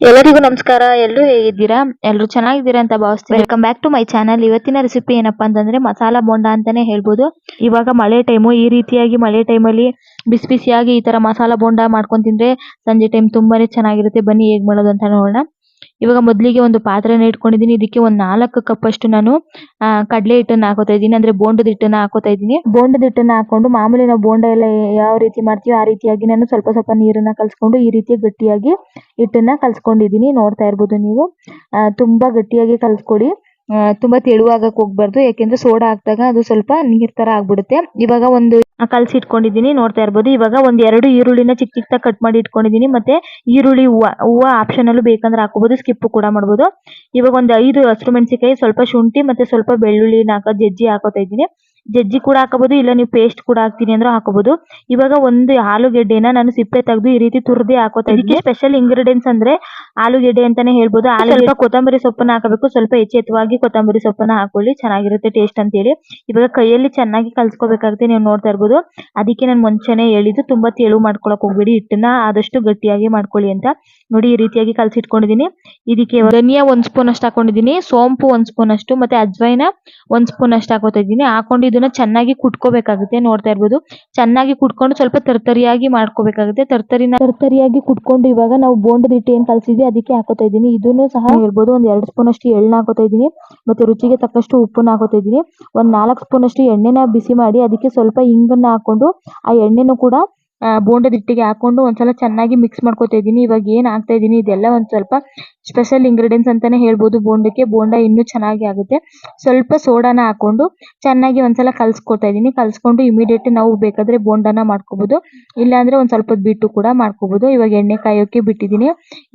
ಎಲ್ಲರಿಗೂ ನಮಸ್ಕಾರ. ಎಲ್ಲರೂ ಹೇಗಿದ್ದೀರಾ? ಎಲ್ಲರೂ ಚೆನ್ನಾಗಿದ್ದೀರಾ ಅಂತ ಭಾವಿಸ್ತೀನಿ. Welcome back to my channel ಇವತ್ತಿನ ರೆಸಿಪಿ ಏನಪ್ಪಾ ಅಂತಂದ್ರೆ ಮಸಾಲಾ ಬೋಂಡ ಅಂತಾನೆ ಹೇಳ್ಬೋದು. ಇವಾಗ ಮಳೆ ಟೈಮು ಈ ರೀತಿಯಾಗಿ ಮಳೆ ಟೈಮಲ್ಲಿ ಬಿಸಿ ಬಿಸಿಯಾಗಿ ಈ ತರ ಮಸಾಲಾ ಬೋಂಡ ಮಾಡ್ಕೊಂಡ್ ತಿಂದ್ರೆ ಸಂಜೆ ಟೈಮ್ ತುಂಬಾನೇ ಚೆನ್ನಾಗಿರುತ್ತೆ. ಬನ್ನಿ ಹೇಗ್ ಮಾಡೋದು ಅಂತ ನೋಡೋಣ. ಇವಾಗ ಮೊದಲಿಗೆ ಒಂದು ಪಾತ್ರೆನ ಇಟ್ಕೊಂಡಿದ್ದೀನಿ. ಇದಕ್ಕೆ ಒಂದು ನಾಲ್ಕು ಕಪ್ ಅಷ್ಟು ನಾನು ಕಡಲೆ ಹಿಟ್ಟನ್ನ ಹಾಕೋತಾ ಇದ್ದೀನಿ. ಅಂದ್ರೆ ಬೋಂಡದ ಹಿಟ್ಟನ್ನ ಹಾಕೋತಾ ಇದ್ದೀನಿ. ಬೋಂಡದ ಹಿಟ್ಟನ್ನ ಹಾಕೊಂಡು ಮಾಮೂಲಿ ನಾವು ಬೋಂಡ ಎಲ್ಲ ಯಾವ ರೀತಿ ಮಾಡ್ತೀವಿ ಆ ರೀತಿಯಾಗಿ ನಾನು ಸ್ವಲ್ಪ ಸ್ವಲ್ಪ ನೀರನ್ನ ಕಲ್ಸ್ಕೊಂಡು ಈ ರೀತಿ ಗಟ್ಟಿಯಾಗಿ ಹಿಟ್ಟನ್ನ ಕಲಿಸ್ಕೊಂಡಿದ್ದೀನಿ. ನೋಡ್ತಾ ಇರ್ಬೋದು ನೀವು. ತುಂಬಾ ಗಟ್ಟಿಯಾಗಿ ಕಲ್ಸ್ಕೊಡಿ. ತುಂಬಾ ತೆಳುವಾಗಕ್ಕೆ ಹೋಗ್ಬಾರ್ದು. ಯಾಕೆಂದ್ರೆ ಸೋಡಾ ಹಾಕಿದಾಗ ಅದು ಸ್ವಲ್ಪ ನೀರ್ ತರ ಆಗ್ಬಿಡುತ್ತೆ. ಇವಾಗ ಒಂದು ಕಲ್ಸಿ ಇಟ್ಕೊಂಡಿದ್ದೀನಿ, ನೋಡ್ತಾ ಇರ್ಬೋದು. ಇವಾಗ ಒಂದ್ ಎರಡು ಈರುಳ್ಳಿನ ಚಿಕ್ಕ ಚಿಕ್ಕದಾಗಿ ಕಟ್ ಮಾಡಿ ಇಟ್ಕೊಂಡಿದ್ದೀನಿ. ಮತ್ತೆ ಈರುಳ್ಳಿ ಹೂವ ಹೂವ ಆಪ್ಷನಲ್ಲೂ ಬೇಕಂದ್ರೆ ಹಾಕೋಬಹುದು ಸ್ಕಿಪ್ ಕೂಡ ಮಾಡಬಹುದು ಇವಾಗ ಒಂದು ಐದು ಹಸಿರು ಮೆಣಸಿನಕಾಯಿ, ಸ್ವಲ್ಪ ಶುಂಠಿ ಮತ್ತೆ ಸ್ವಲ್ಪ ಬೆಳ್ಳುಳ್ಳಿನ ಹಾಕೋ ಜಜ್ಜಿ ಹಾಕೋತಾ ಇದ್ದೀನಿ. ಜಜ್ಜಿ ಕೂಡ ಹಾಕಬಹುದು ಇಲ್ಲ ನೀವು ಪೇಸ್ಟ್ ಕೂಡ ಹಾಕ್ತೀನಿ ಅಂದ್ರೆ ಹಾಕಬಹುದು. ಇವಾಗ ಒಂದು ಆಲೂಗಡ್ಡೆನ ನಾನು ಸಿಪ್ಪೆ ತೆಗೆದು ಈ ರೀತಿ ತುರ್ದಿ ಹಾಕೋತಾ ಇದಕ್ಕೆ ಸ್ಪೆಷಲ್ ಇಂಗ್ರೀಡಿಯೆಂಟ್ಸ್ ಅಂದ್ರೆ ಆಲೂಗೆಡ್ಡೆ ಅಂತಾನೆ ಹೇಳ್ಬೋದು. ಸ್ವಲ್ಪ ಕೊತ್ತಂಬರಿ ಸೊಪ್ಪನ್ನ ಹಾಕಬೇಕು. ಸ್ವಲ್ಪ ಎಚ್ಚೆತ್ತುವಾಗಿ ಕೊತ್ತಂಬರಿ ಸೊಪ್ಪನ್ನ ಹಾಕೊಳ್ಳಿ. ಚೆನ್ನಾಗಿರುತ್ತೆ ಟೇಸ್ಟ್ ಅಂತ ಹೇಳಿ ಇವಾಗ ಕೈಯಲ್ಲಿ ಚೆನ್ನಾಗಿ ಕಲ್ಸ್ಕೋಬೇಕಾಗುತ್ತೆ ನೀವು ನೋಡ್ತಾ ಇರ್ಬೋದು. ಅದಕ್ಕೆ ನಾನು ಮುಂಚೆನೆ ಹೇಳಿದ್ದು ತುಂಬಾ ತೆಳು ಮಾಡ್ಕೊಳಕ್ ಹೋಗ್ಬೇಡಿ. ಹಿಟ್ಟನ್ನ ಆದಷ್ಟು ಗಟ್ಟಿಯಾಗಿ ಮಾಡ್ಕೊಳ್ಳಿ ಅಂತ. ನೋಡಿ ಈ ರೀತಿಯಾಗಿ ಕಲ್ಸಿಟ್ಕೊಂಡಿದ್ದೀನಿ ಇದಕ್ಕೆ ಧನಿಯಾ ಒಂದ್ ಸ್ಪೂನ್ ಅಷ್ಟು ಹಾಕೊಂಡಿದ್ದೀನಿ ಸೋಂಪು ಒಂದ್ ಸ್ಪೂನ್ ಅಷ್ಟು ಮತ್ತೆ ಅಜ್ವೈನ ಒಂದ್ ಸ್ಪೂನ್ ಅಷ್ಟು ಹಾಕೋತಾ ಇದ್ದೀನಿ ಹಾಕೊಂಡು ಇದನ್ನ ಚೆನ್ನಾಗಿ ಕುಟ್ಕೋಬೇಕಾಗುತ್ತೆ ನೋಡ್ತಾ ಇರ್ಬೋದು. ಚೆನ್ನಾಗಿ ಕುಟ್ಕೊಂಡು ಸ್ವಲ್ಪ ತರ್ತರಿಯಾಗಿ ಮಾಡ್ಕೋಬೇಕಾಗುತ್ತೆ. ತರ್ತರಿನ ತರ್ತರಿಯಾಗಿ ಕುಟ್ಕೊಂಡು ಇವಾಗ ನಾವು ಬೋಂಡದ ಹಿಟ್ಟು ಏನ್ ಕಲಸಿದ್ವಿ ಅದಕ್ಕೆ ಹಾಕೋತಾ ಇದ್ದೀನಿ. ಇದನ್ನು ಸಹ ಹೇಳ್ಬೋದು ಒಂದ್ ಎರಡು ಸ್ಪೂನ್ ಅಷ್ಟು ಎಣ್ಣೆ ಹಾಕೋತಾ ಇದ್ದೀನಿ. ಮತ್ತೆ ರುಚಿಗೆ ತಕ್ಕಷ್ಟು ಉಪ್ಪನ್ನ ಹಾಕೋತಾ ಇದ್ದೀನಿ. ಒಂದ್ ನಾಲ್ಕು ಸ್ಪೂನ್ ಅಷ್ಟು ಎಣ್ಣೆನ ಬಿಸಿ ಮಾಡಿ ಅದಕ್ಕೆ ಸ್ವಲ್ಪ ಇಂಗನ್ನ ಹಾಕೊಂಡು ಆ ಎಣ್ಣೆನೂ ಕೂಡ ಬೋಂಡದ ಹಿಟ್ಟಿಗೆ ಹಾಕೊಂಡು ಒಂದ್ಸಲ ಚೆನ್ನಾಗಿ ಮಿಕ್ಸ್ ಮಾಡ್ಕೊತಾ ಇದ್ದೀನಿ. ಇವಾಗ ಏನ್ ಹಾಕ್ತಾ ಇದ್ದೀನಿ, ಇದೆಲ್ಲ ಒಂದ್ ಸ್ವಲ್ಪ ಸ್ಪೆಷಲ್ ಇಂಗ್ರೀಡಿಯೆಂಟ್ಸ್ ಅಂತಾನೆ ಹೇಳ್ಬೋದು ಬೋಂಡಕ್ಕೆ. ಬೋಂಡ ಇನ್ನೂ ಚೆನ್ನಾಗಿ ಆಗುತ್ತೆ. ಸ್ವಲ್ಪ ಸೋಡಾನ ಹಾಕೊಂಡು ಚೆನ್ನಾಗಿ ಒಂದ್ಸಲ ಕಲ್ಸ್ಕೊತಾ ಇದ್ದೀನಿ. ಕಲ್ಸ್ಕೊಂಡು ಇಮಿಡಿಯೇಟ್ ನಾವು ಬೇಕಾದ್ರೆ ಬೋಂಡನ ಮಾಡ್ಕೋಬೋದು. ಇಲ್ಲಾಂದ್ರೆ ಒಂದ್ ಸ್ವಲ್ಪ ಬಿಟ್ಟು ಕೂಡ ಮಾಡ್ಕೋಬೋದು. ಇವಾಗ ಎಣ್ಣೆ ಕಾಯೋಕೆ ಬಿಟ್ಟಿದ್ದೀನಿ.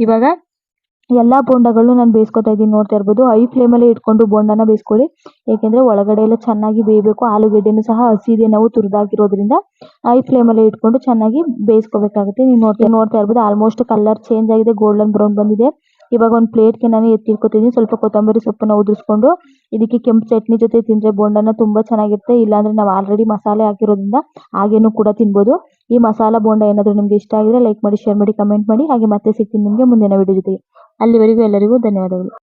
ಇವಾಗ ಎಲ್ಲಾ ಬೋಂಡಗಳು ನಾನು ಬೇಯಿಸ್ಕೊತಾ ಇದ್ದೀನಿ ನೋಡ್ತಾ ಇರಬಹುದು ಹೈ ಫ್ಲೇಮಲ್ಲಿ ಇಟ್ಕೊಂಡು ಬೋಂಡನ ಬೇಯಿಸ್ಕೊಳ್ಳಿ. ಏಕೆಂದರೆ ಒಳಗಡೆ ಎಲ್ಲ ಚೆನ್ನಾಗಿ ಬೇಯಬೇಕು. ಆಲೂಗಡ್ಡೆನೂ ಸಹ ಹಸಿದೆ ನಾವು ತುರಿದಾಕಿರೋದ್ರಿಂದ ಹೈ ಫ್ಲೇಮಲ್ಲಿ ಇಟ್ಕೊಂಡು ಚೆನ್ನಾಗಿ ಬೇಯಿಸ್ಕೋಬೇಕಾಗುತ್ತೆ. ನೀವು ನೋಡ್ತಾ ನೋಡ್ತಾ ಇರಬಹುದು ಆಲ್ಮೋಸ್ಟ್ ಕಲರ್ ಚೇಂಜ್ ಆಗಿದೆ. ಗೋಲ್ಡನ್ ಬ್ರೌನ್ ಬಂದಿದೆ. ಇವಾಗ ಒಂದು ಪ್ಲೇಟ್ಗೆ ನಾನು ಎತ್ತಿಟ್ಕೊತೀನಿ ಸ್ವಲ್ಪ ಕೊತ್ತಂಬರಿ ಸೊಪ್ಪನ್ನ ಉದುರಿಸ್ಕೊಂಡು ಇದಕ್ಕೆ ಕೆಂಪು ಚಟ್ನಿ ಜೊತೆ ತಿಂದ್ರೆ ಬೋಂಡನ ತುಂಬಾ ಚೆನ್ನಾಗಿರುತ್ತೆ. ಇಲ್ಲಾಂದ್ರೆ ನಾವು ಆಲ್ರೆಡಿ ಮಸಾಲೆ ಹಾಕಿರೋದ್ರಿಂದ ಹಾಗೇನು ಕೂಡ ತಿನ್ಬೋದು. ಈ ಮಸಾಲಾ ಬೋಂಡ ಏನಾದರೂ ನಿಮಗೆ ಇಷ್ಟ ಆಗಿದ್ರೆ ಲೈಕ್ ಮಾಡಿ ಶೇರ್ ಮಾಡಿ ಕಮೆಂಟ್ ಮಾಡಿ. ಹಾಗೆ ಮತ್ತೆ ಸಿಗ್ತೀನಿ ನಿಮಗೆ ಮುಂದಿನ ವಿಡಿಯೋ ಜೊತೆಗೆ. ಅಲ್ಲಿವರೆಗೂ ಎಲ್ಲರಿಗೂ ಧನ್ಯವಾದಗಳು.